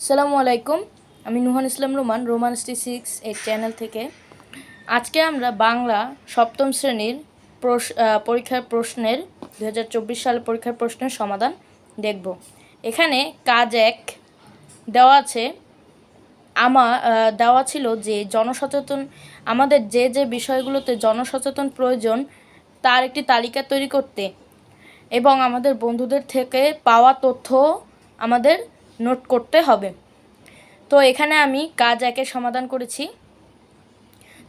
আসসালামু আলাইকুম, আমি Nuhan Islam Roman Roman six এর চ্যানেল থেকে। আজকে আমরা বাংলা সপ্তম শ্রেণির পরীক্ষার প্রশ্নের দু হাজার চব্বিশ সালের পরীক্ষার প্রশ্নের সমাধান দেখব। এখানে কাজ এক, দেওয়া আছে, আমা দেওয়া ছিল যে জনসচেতন, আমাদের যে যে বিষয়গুলোতে জনসচেতন প্রয়োজন, তার একটি তালিকা তৈরি করতে এবং আমাদের বন্ধুদের থেকে পাওয়া তথ্য আমাদের নোট করতে হবে। তো এখানে আমি কাজ একের সমাধান করেছি।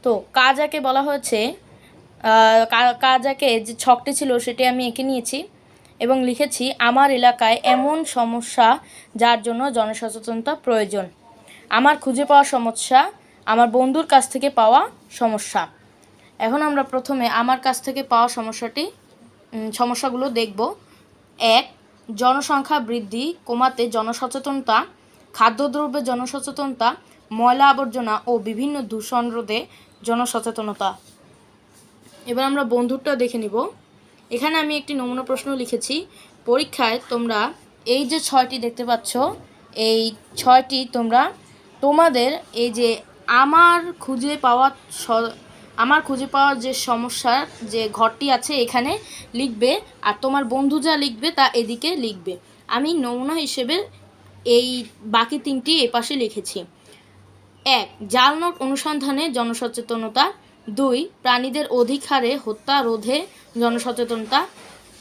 তো কাজ একে বলা হয়েছে কাজ একে যে ছকটি ছিল সেটি আমি এঁকে নিয়েছি এবং লিখেছি, আমার এলাকায় এমন সমস্যা যার জন্য জনসচেতনতা প্রয়োজন। আমার খুঁজে পাওয়া সমস্যা, আমার বন্ধুর কাছ থেকে পাওয়া সমস্যা। এখন আমরা প্রথমে আমার কাছ থেকে পাওয়া সমস্যাটি সমস্যাগুলো দেখব। এক জনসংখ্যা বৃদ্ধি কমাতে জনসচেতনতা, খাদ্যদ্রব্যে জনসচেতনতা, ময়লা আবর্জনা ও বিভিন্ন দূষণ রোধে জনসচেতনতা। এবার আমরা বন্ধুরটা দেখে নিব। এখানে আমি একটি নমুনা প্রশ্ন লিখেছি। পরীক্ষায় তোমরা এই যে ছয়টি দেখতে পাচ্ছ, এই ছয়টি তোমরা তোমাদের এই যে আমার খুঁজে পাওয়া আমার খুঁজে পাওয়ার যে সমস্যার যে ঘরটি আছে এখানে লিখবে আর তোমার বন্ধু যা লিখবে তা এদিকে লিখবে। আমি নমুনা হিসেবে এই বাকি তিনটি এপাশে লিখেছি। এক জাল নোট অনুসন্ধানে জনসচেতনতা। দুই, প্রাণীদের অধিক হারে হত্যা রোধে জনসচেতনতা।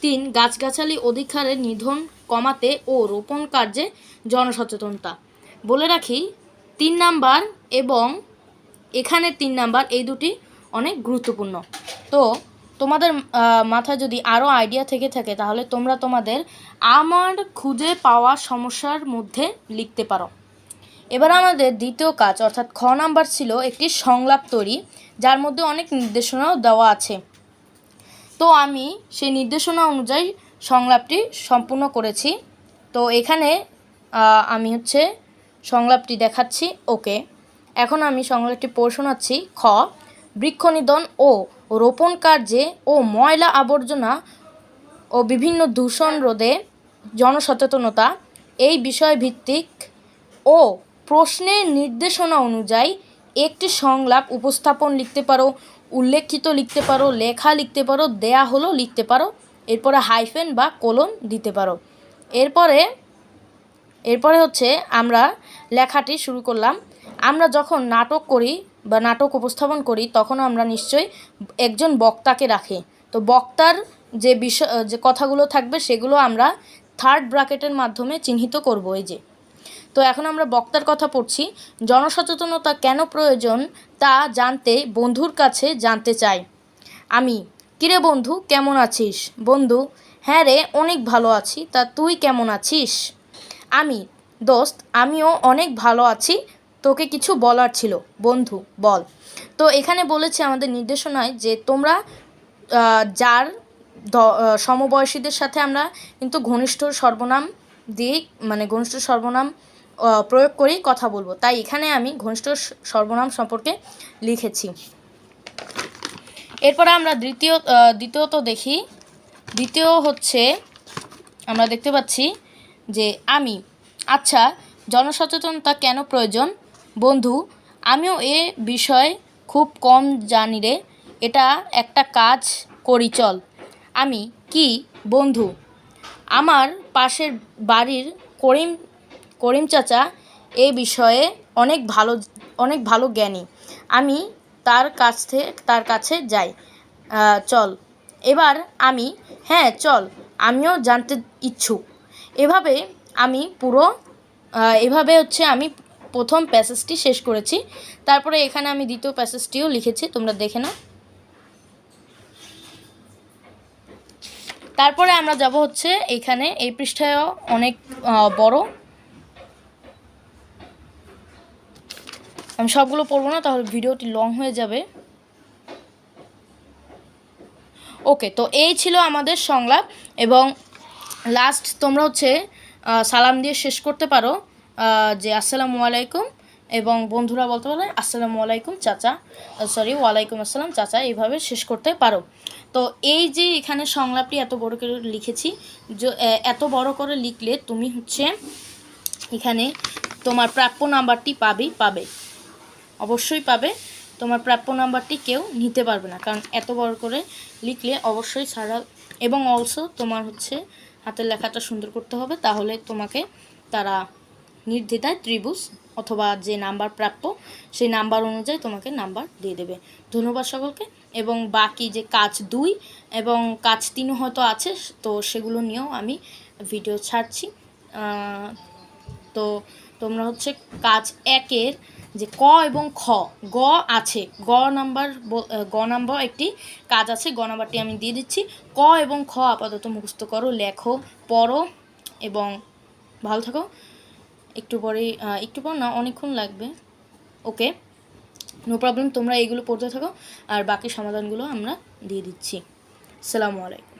তিন, গাছগাছালি অধিক হারে নিধন কমাতে ও রোপণ কার্যে জনসচেতনতা। বলে রাখি, তিন নাম্বার এবং এখানে তিন নাম্বার, এই দুটি অনেক গুরুত্বপূর্ণ। তো তোমাদের মাথায় যদি আরও আইডিয়া থেকে থাকে, তাহলে তোমরা তোমাদের আমার খুঁজে পাওয়া সমস্যার মধ্যে লিখতে পারো। এবার আমাদের দ্বিতীয় কাজ, অর্থাৎ খ নাম্বার ছিল একটি সংলাপ তৈরি, যার মধ্যে অনেক নির্দেশনাও দেওয়া আছে। তো আমি সেই নির্দেশনা অনুযায়ী সংলাপটি সম্পূর্ণ করেছি। তো এখানে আমি হচ্ছে সংলাপটি দেখাচ্ছি, ওকে। এখন আমি সংলাপটি পড়ে শোনাচ্ছি, খ। বৃক্ষনিধন ও রোপণ কার্যে ও ময়লা আবর্জনা ও বিভিন্ন দূষণ রোধে জনসচেতনতা, এই বিষয় ভিত্তিক ও প্রশ্নের নির্দেশনা অনুযায়ী একটি সংলাপ উপস্থাপন লিখতে পারো, উল্লেখিত লিখতে পারো, লেখা লিখতে পারো, দেয়া হলো লিখতে পারো, এরপরে হাইফেন বা কোলন দিতে পারো। এরপরে এরপরে হচ্ছে আমরা লেখাটি শুরু করলাম। আমরা যখন নাটক করি বা নাটক উপস্থাপন করি তখন আমরা নিশ্চয়ই একজন বক্তাকে রাখি। তো বক্তার যে বিষয়, যে কথাগুলো থাকবে সেগুলো আমরা থার্ড ব্র্যাকেটের মাধ্যমে চিহ্নিত করব এই যে। তো এখন আমরা বক্তার কথা পড়ছি, জনসচেতনতা কেন প্রয়োজন তা জানতে বন্ধুর কাছে জানতে চাই। আমি, কিরে বন্ধু, কেমন আছিস? বন্ধু হ্যাঁ রে, অনেক ভালো আছি, তা তুই কেমন আছিস? আমি, দোস্ত, আমিও অনেক ভালো আছি তোকে কিছু বলার ছিল। বন্ধু, বল। তো এখানে বলেছে, আমাদের নির্দেশনায় যে তোমরা যার সমবয়সীদের সাথে আমরা কিন্তু ঘনিষ্ঠ সর্বনাম দিয়ে মানে ঘনিষ্ঠ সর্বনাম প্রয়োগ করেই কথা বলব। তাই এখানে আমি ঘনিষ্ঠ সর্বনাম সম্পর্কে লিখেছি। এরপরে আমরা দ্বিতীয় দ্বিতীয়ত দেখি। দ্বিতীয় হচ্ছে, আমরা দেখতে পাচ্ছি যে আমি আচ্ছা জনসচেতনতা কেন প্রয়োজন? বন্ধু, আমিও এ বিষয়ে খুব কম জানি রে। এটা একটা কাজ করি, চল। আমি কি, বন্ধু? আমার পাশের বাড়ির করিম করিম চাচা এ বিষয়ে অনেক ভালো অনেক ভালো জ্ঞানী। আমি তার কাছ থেকে তার কাছে যাই। চল। এবার আমি হ্যাঁ চল। আমিও জানতে ইচ্ছুক। এভাবে আমি পুরো এভাবে হচ্ছে আমি প্রথম প্যাসেজটি শেষ করেছি। তারপরে এখানে আমি দ্বিতীয় প্যাসেজটিও লিখেছি, তোমরা দেখে নাও। তারপরে আমরা যাব হচ্ছে এখানে, এই পৃষ্ঠায়ও অনেক বড়। আমি সবগুলো পড়ব না, তাহলে ভিডিওটি লং হয়ে যাবে। ওকে, তো এই ছিল আমাদের সংলাপ এবং লাস্ট তোমরা হচ্ছে সালাম দিয়ে শেষ করতে পারো। যে আসসালামু আলাইকুম এবং বন্ধুরা বলতে পারে আসসালামু আলাইকুম চাচা সরি ওয়ালাইকুম আসসালাম চাচা, এইভাবে শেষ করতে পারো। তো এই যে এখানে সংলাপটি এত বড় করে লিখেছি এত বড় করে লিখলে তুমি হচ্ছে এখানে তোমার প্রাপ্য নাম্বারটি পাবেই পাবে। অবশ্যই পাবে। তোমার প্রাপ্য নাম্বারটি কেউ নিতে পারবে না, কারণ এত বড় করে লিখলে অবশ্যই ছাড়া, এবং অলসো তোমার হচ্ছে হাতের লেখাটা সুন্দর করতে হবে, তাহলে তোমাকে তারা নির্দ্বিধায় ত্রিভুজ অথবা যে নাম্বার প্রাপ্য, সেই নাম্বার অনুযায়ী তোমাকে নাম্বার দিয়ে দেবে। ধন্যবাদ সকলকে। এবং বাকি যে কাজ দুই এবং কাজ তিনও হয়তো আছে, তো সেগুলো নিয়েও আমি ভিডিও ছাড়ছি। তো তোমরা হচ্ছে কাজ একের যে ক এবং খ, গ আছে। গ নাম্বার গ নাম্বার একটি কাজ আছে, গ নাম্বারটি আমি দিয়ে দিচ্ছি। ক এবং খ আপাতত মুখস্থ করো, লেখো, পড়ো এবং ভালো থাকো। একটু পরে একটু পর না, অনেকক্ষণ লাগবে। ওকে? নো প্রবলেম, তোমরা এইগুলো পড়তে থাকো, আর বাকি সমাধানগুলো আমরা দিয়ে দিচ্ছি। সালামু আলাইকুম।